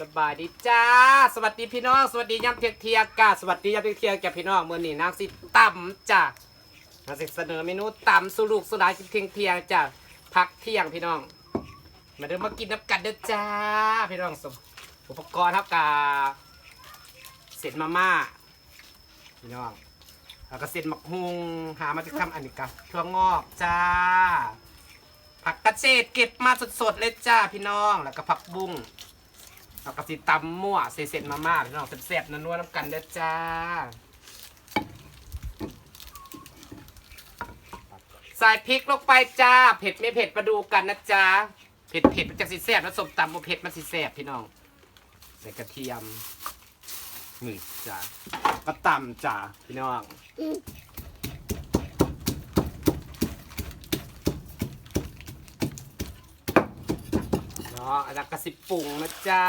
สบายดีจ้า สวัสดีพี่น้อง สวัสดียามเที่ยงเที่ยงกาสวัสดียามเที่ยงเที่ยงแก่พี่น้องเมื่อนี้นางสิต่ำจ้านางสิเสนอเมนูต่ำสุรุกสุดายเที่ยงเที่ยงจ้าพักเที่ยงพี่น้อง มาเดินมากินน้ำกันเด้อจ้า พี่น้องสมอุปกรณ์เท่ากับเศษมาม่าพี่น้องแล้วก็เศษหมักฮุงหามาจากทำอันนี้กับถั่วงอกจ้า ผักกระเฉดเก็บมาสดๆเลยจ้าพี่น้องแล้วก็ผักบุ้ง แล้วก็สิตำมั่วเสร็จๆมาม่าพี่น้องแซ่บๆนัวๆน้ำกันเด้อจ้าใส่พริกลงไปจ้า เผ็ดไม่เผ็ดมาดูกันนะจ้าเผ็ดเผ็ดมันจะสิแซ่บแล้วสมตำบ่เผ็ดมันสิแซ่บพี่น้องใส่กระเทียมนี่จ้าก็ตำจ้าพี่น้อง เนาะอันนั้นกระสิบปรุงนะจ๊ะ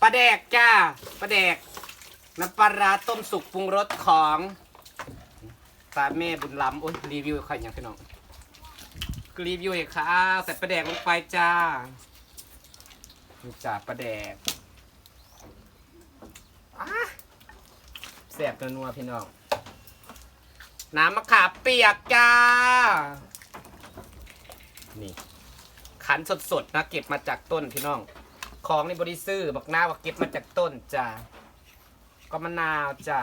ปลาแดกจ้าปลาแดก น้ำปลาร้าต้มสุกปรุงรสของตาแม่บุญล้ำโอ้ยรีวิวใครอย่างพี่น้องรีวิวอีกค่ะใส่ปลาแดกลงไปจ้าจ้าปลาแดกอะแซ่บนัวพี่น้องน้ำมะขามเปียกจ้า นี่ ขันสดๆนะเก็บมาจากต้นพี่น้อง ของในบริซื้อบักนาวว่าเก็บมาจากต้นจ้าก็มะนาวจ้า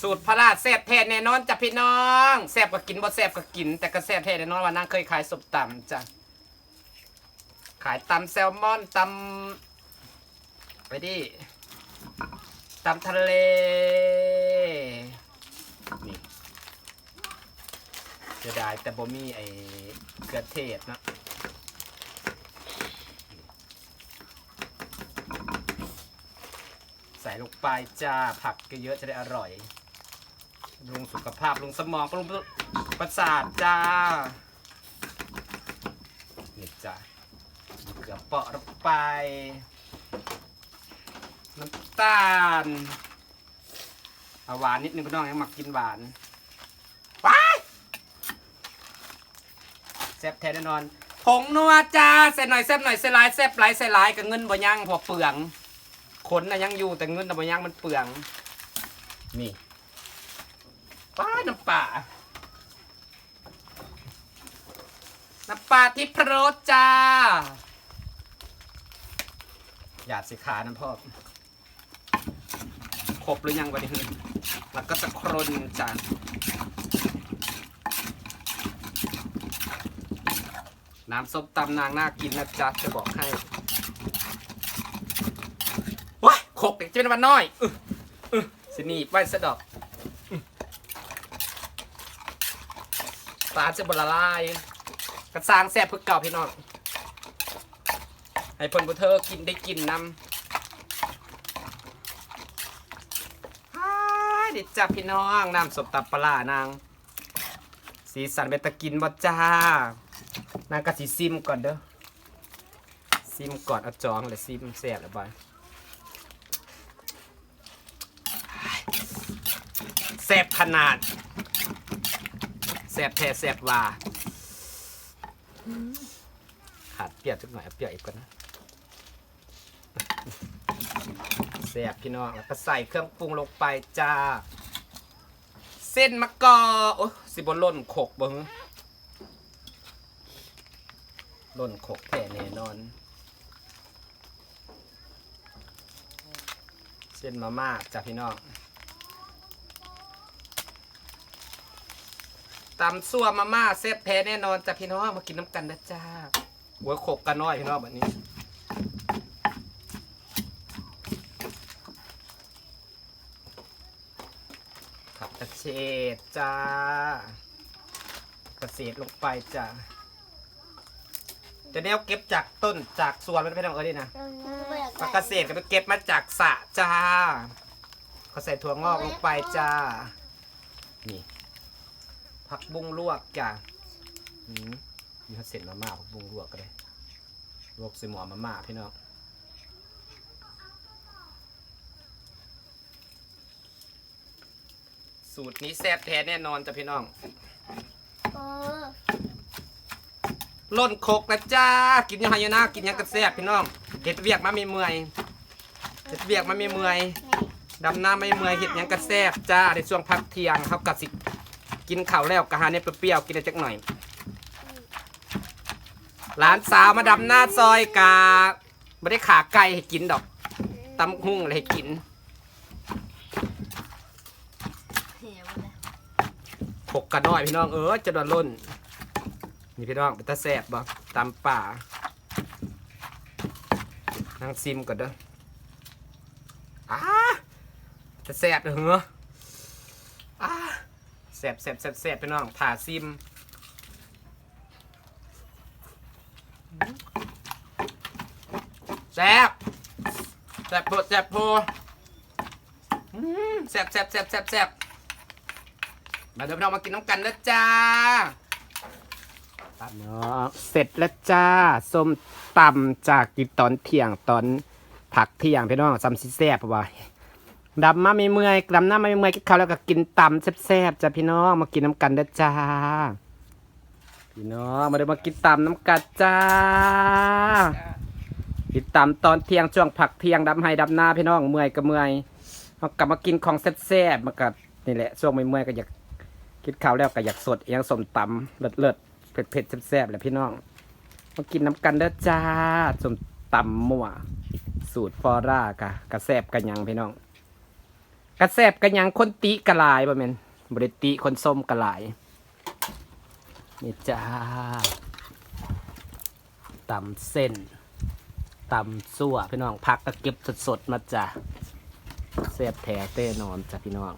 สูตรพระราชแซ่บแท้แน่นอนจ้ะพี่น้องแซ่บก็กินบ่แซ่บก็กิน แต่ก็แซ่บแท้แน่นอนว่านางเคยขายสบตำจ้ะขายตำแซลมอนตำไปดิตำทะเล นี่จะได้แต่บ่มีไอ้เกลือเทศนะใส่ลงไปจ้าผักเยอะๆจะได้อร่อยลุงสุขภาพลุงสมองลุงประสาทจ้านี่จ้าเกลือเปาะลงไป น้ำตาล เอาหวานนิดนึงพี่น้องยังหมักกินหวานว้ายแซ่บแท้แน่นอนผงนัวจ้าใส่หน่อยแซ่บหน่อยใส่หลายแซ่บหลายใส่หลายกับเงินบ่ยังพอเปลืองขนน่ะยังอยู่แต่เงินน่ะบ่ยังมันเปลือง นี่ว้ายน้ำปลาน้ำปลาที่พรสจ้า หยาดสิขาน้ำพ่อ ครบหรือยังวะนี่คือแล้วก็จะครนจานน้ำส้มตำนางน่ากินนะจ๊ะจะบอกให้ว้ายขบเด็กจะเป็นวันน้อยอึอึสิหนีบไว้สะดอกอื้อตาจะบละลาย กระซางแซ่บเพื่อเก่าพี่น้อง ให้เพิ่นบุเธอกินได้กินนำ ฮ่าเดจ้าพี่น้องน้ำสบตับปลานาง สีสันเป็นตะกินบ่จ้านางกะสีซิมก่อนเด้อซิมก่อนเอาจองเลยซิมแซ่บแล้วบ่อยแซ่บขนาดแซ่บแท้แซ่บว่าขาดเปียวจักหน่อยเอาเปียวอีกก่อนนะ แซ่บพี่น้องแล้วก็ใส่เครื่องปรุงลงไปจ้า เส้นมะกอกโอ้สิบล่นขกบ่ฮะล่นขกแท้แน่นอน เส้นมาม่าจ้าพี่น้องตำซั่วมาม่าเซฟแพ้แน่นอนจ้าพี่น้องมากินน้ำกันนะจ้าหัวขกกันน้อยพี่น้องแบบนี้ ผักกระ เฉดจ้ากระเฉดลงไปจ้าจะแนวเก็บจากต้นจากสวนมันไม่ต้องเอ้ยนะผักกระเฉดก็ไปเก็บมาจากสระจ้าเขาใส่ถั่วงอกลงไปจ้า นี่ ผักบุ้งลวกจ้าอืมมีข้าวเสร็จมาม่าผักบุ้งลวกก็ได้ลวกใส่หม้อมาม่าพี่น้อง สูตรนี้แซ่บแท้แน่นอนจ้ะพี่น้องเออล่นโคกนะจ้ากินยังไงอยู่นะกินยังกระแซบพี่น้องเห็ดเวียกมาไม่เมื่อยเห็ดเวียกมาไม่เมื่อยดำน้ำไม่เมื่อยเห็ดหยังกระแซบจ้าในช่วงพักเที่ยงเขากะสิกินข้าวแล้วกะหาเนี่ยเปรี้ยวๆกินได้จักหน่อยหลานสาวมาดำหน้าซอยกาไม่ได้ขาไก่ให้กินดอกตำหุ่งอะไรให้กิน เหี่ยวเลย หกกระน้อยพี่น้องเออจะโดนล่นนี่พี่น้องเป็นตาแสบบ่ตามป่านั่งซิมก่อนเด้ออ้าตาแสบเด้อเหรออ้าแสบแสบแสบแสบพี่น้องผ่าซิมแสบแสบโพแสบโพอืมแสบแสบแสบแสบแสบ มาเดี๋ยวเรามากินน้ำกันแล้วจ้าเนาะเสร็จแล้วจ้าส้มตำจากกินตอนเที่ยงตอนผักเที่ยงพี่น้องซ้ำซิแซ่บว่าดำมาไม่เมื่อยดำหน้าไม่เมื่อยกินข้าวแล้วก็กินตำแซ่บๆจ้าพี่น้องมากินน้ำกันเด้อจ้าพี่น้องมาเดี๋ยวมากินตำน้ำกันจ้ากินตำตอนเที่ยงช่วงผักเที่ยงดำให้ดำหน้าพี่น้องเมื่อยก็เมื่อยมากลับมากินของแซ่บๆมากับนี่แหละช่วงไม่เมื่อยก็อยาก กินข้าวแล้วก็อยากสดเอียงสมตำเลิศเลิศเผ็ดเผ็ดแซ่บๆแหละพี่น้องมากินน้ำกันเด้อจ้าสมตำมั่ว สูตรฟอร่ากะกระแซบกันยังพี่น้องกระแซบกันยังคนติกระลายบ่แม่นบริติคนส้มกระลายนี่จ้าตำเส้นตำซั่วพี่น้องพักก็เก็บสดๆมาจ้ะแซ่บแท้เต้นอนจ้ะพี่น้อง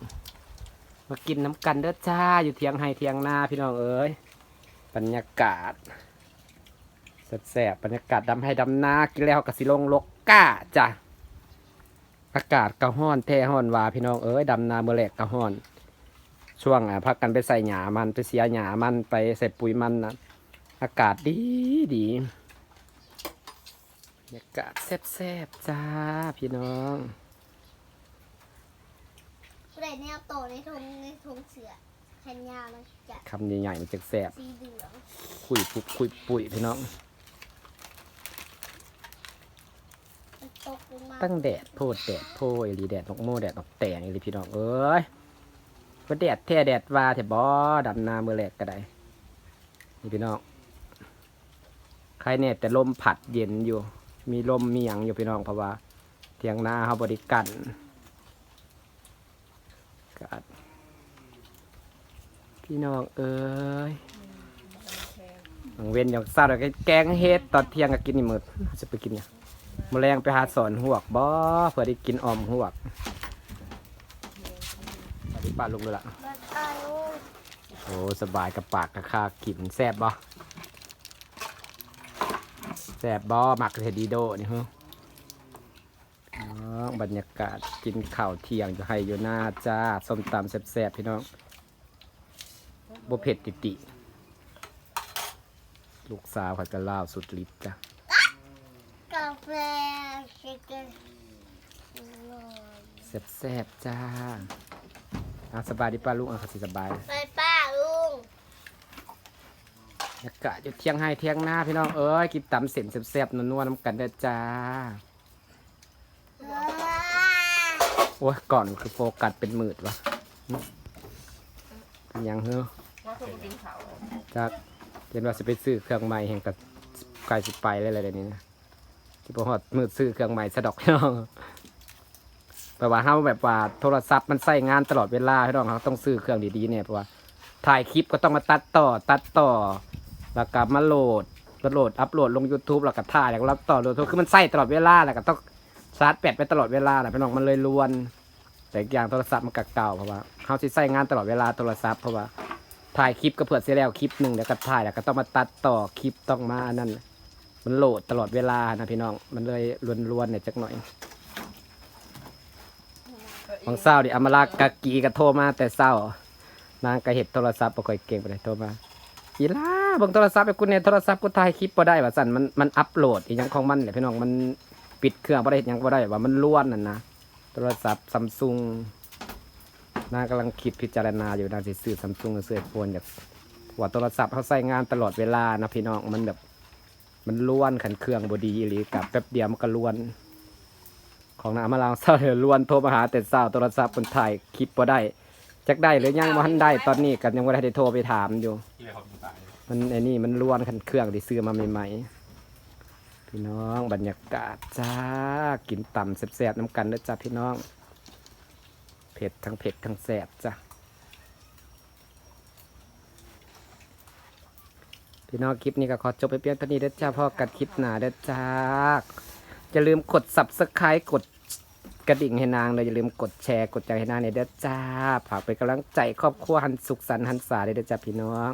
มากินน้ำกันเด้อจ้าอยู่เทียงไฮเทียงนาพี่น้องเอ้ยบรรยากาศแสบบรรยากาศดำให้ดำนากินแล้วกับสิลงลกก้าจ้ะอากาศกระห้อนแท้ห้อนวาพี่น้องเอ้ยดำนาเมื่อแรกกระห้อน ช่วงอะพักกันไปใส่หยามันไปเสียหยามันไปใส่ปุ๋ยมันนะอากาศดีดีบรรยากาศแซ่บๆจ้าพี่น้อง ผู้แนวโตในทงในทงเสือแขนยาวมันจะคำใหญ่ๆมันจะแซ่บสีเหลืองคุยปุบคุยปุ๋ยพี่น้อง มันตกลงมาตั้งแดดโพดแดดโพยรีแดดนกโม่แดดนกแตงอีหลีพี่น้องเอ้ยก็แดดแท้แดดว่าแท้บ่ดำนาเมื่อแรกก็ได้นี่พี่น้องใครเนี่ยแต่ลมผัดเย็นอยู่ มีลมมีหยังอยู่พี่น้องเพราะว่า เทียงนาเขาบริกัน กัดพี่น้องเอ้ยหลังเว้นอย่างซาดก็แกงเฮ็ดตอนเที่ยงก็กินนี่หมดจะไปกินเนี่ยมแมลงไปหาสอนหวกบ่เพื่อได้กินออมหวกสวัสดีป้าลุงเลยล่ะโอ้สบายกับปากกับขากินแซ่บบ่แซ่บบ่หมักเทดีโดนี่ฮะ องบรรยากาศกินข้าวเที่ยงอยู่ให้อยู่หน้าจ้าส้มตำแซ่บๆพี่น้องบเผ็ดติติ ลูกสาวขัดกระลาวสุดฤทธิ์จ้ะกาแฟเชคเกอร์แซ่บๆจ้าอะสบายดีป้าลุงอะคสิสบายไปป้าลุงบรรยากาศอยู่เที่ยงให้เที่ยงหน้าพี่น้องเอ้ยกินตำเส้นแซ่บๆนัวๆน้ำกันเด้อจ้า โอ้ยก่อนคือโฟกัสเป็นหมืดวะหึเป็นหยังเฮ้อว่าคือกินเขาวจากเห็นว่าจะไปซื้อเครื่องใหม่แห่งกับไกลสิไปเลยอะไรแบบนี้นะที่พอหอดมืดซื้อเครื่องใหม่สะดอกพี่น้องแปลว่าเฮาแบบว่าโทรศัพท์มันใช้งานตลอดเวลาพี่น้องเขาต้องซื้อเครื่องดีๆเนี่ยเพราะว่าถ่ายคลิปก็ต้องมาตัดต่อตัดต่อ แล้วก็มาโหลดก็โหลดอัพโหลดลง YouTube แล้วก็ถ่ายแล้วก็รับต่อโหลดคือมันใช้ตลอดเวลาแล้วก็ต้อง ชาร์จแบตไปตลอดเวลาแหละพี่น้องมันเลยลวน แต่อีกอย่างโทรศัพท์มันก็เก่าเพราะว่าเขาสิใช้งานตลอดเวลาโทรศัพท์เพราะว่าถ่ายคลิปก็เผื่อเสียแล้วคลิปหนึ่งแล้วก็ถ่ายแล้วก็ต้องมาตัดต่อคลิปต้องมาอันนั้นมันโหลดตลอดเวลานะพี่น้อง มันเลยลวนๆเนี่ยจักหน่อยของเศร้าดิอมรากะกีก็โทรมาแต่เศร้านางก็เห็ดโทรศัพท์บ่ค่อยเก่งไปเลยโทรมาอีล่าเบิ่งโทรศัพท์ไอ้กูเนี่ยโทรศัพท์กูถ่ายคลิปบ่ได้ว่าสั่นมันมันอัปโหลดอีหยังของมันแหละพี่น้องมัน ปิดเครื่องบ่ได้เฮ็ดหยังบ่ได้ว่ามันล้วนนั่นนะโทรศัพท์ซัมซุงนางกำลังคิดพิจารณาอยู่นางสิซื้อซัมซุงหรือซื้อไอโฟนอยากว่าโทรศัพท์เขาใช้งานตลอดเวลานะพี่น้องมันแบบมันล้วนขันเครื่องบดีหรือกับแป๊บเดียวมันก็ล้วน ของน้ามาลางเศร้าเลยล้วนโทรมาหาแต่เศร้าโทรศัพท์คนถ่ายคลิปบ่ได้จักได้หรือยังบ่ทันได้ตอนนี้กันยังบ่ได้โทรไปถามอยู่ ที่เลยเขาดูตาย มันไอ้นี่มันล้วนขันเครื่องที่ซื้อมาใหม่ๆ พี่น้องบรรยากาศจ้ากินต่ำแซ่บๆน้ำกันเด้อจ้าพี่น้องเผ็ดทั้งเผ็ดทั้งแซ่บจ้ะพี่น้องคลิปนี้ก็ขอจบไปเพียงเท่านี้เด้อจ้าพ่อกัดคลิปหนาเด้จ้าอย่าลืมกด subscribe กดกระดิ่งให้นางเลยอย่าลืมกดแชร์กดใจให้นางเนี่ยเด้อจ้าฝากเป็นกำลังใจครอบครัวหันสุขสันต์หันษาเด้อจ้าพี่น้อง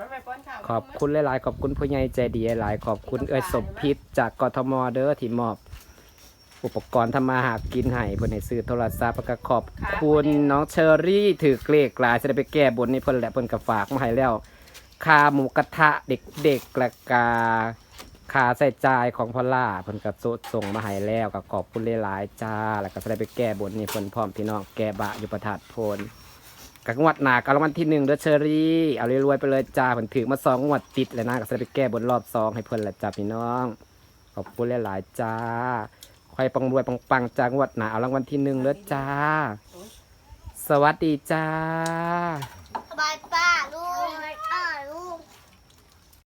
ไม่ไปป้อนข้าวขอบคุณหลายๆขอบคุณผู้ใหญ่ใจดีหลายๆขอบคุณเอ้ยสมพิษจากกทมเด้อที่มอบ อุปกรณ์ทำมาหากินให้เพิ่นให้ซื้อโทรศัพท์แล้วก็ขอบคุณน้องเชอรี่ถือเกลกหลายจะได้ไปแก้บนนี่เพิ่นแหละเพิ่นก็ฝากมาให้แล้วค่าหมูกระทะเด็กๆและกาค่าใส่จ่ายของพ่อล่าเพิ่นก็ส่งมาให้แล้วก็ขอบคุณหลายๆจ้า แล้วก็จะได้ไปแก้บนนี่เพิ่นพร้อมพี่น้องแก้บะอยู่ประทาดโพน กับงวดหนากรางวัลที่หนึ่งเด้อเชอรี่ เอารวยๆไปเลยจ้าผมถือมาสองงวดติดเลยนะก็จะไปแก้บนรอบสองให้เพื่อนละจ้าพี่น้อง ขอบคุณหลายๆจ้าคอยปังรวยปังๆจ้างวดหนาเอารางวัลที่หนึ่งเด้อจ้า สวัสดีจ้า บาย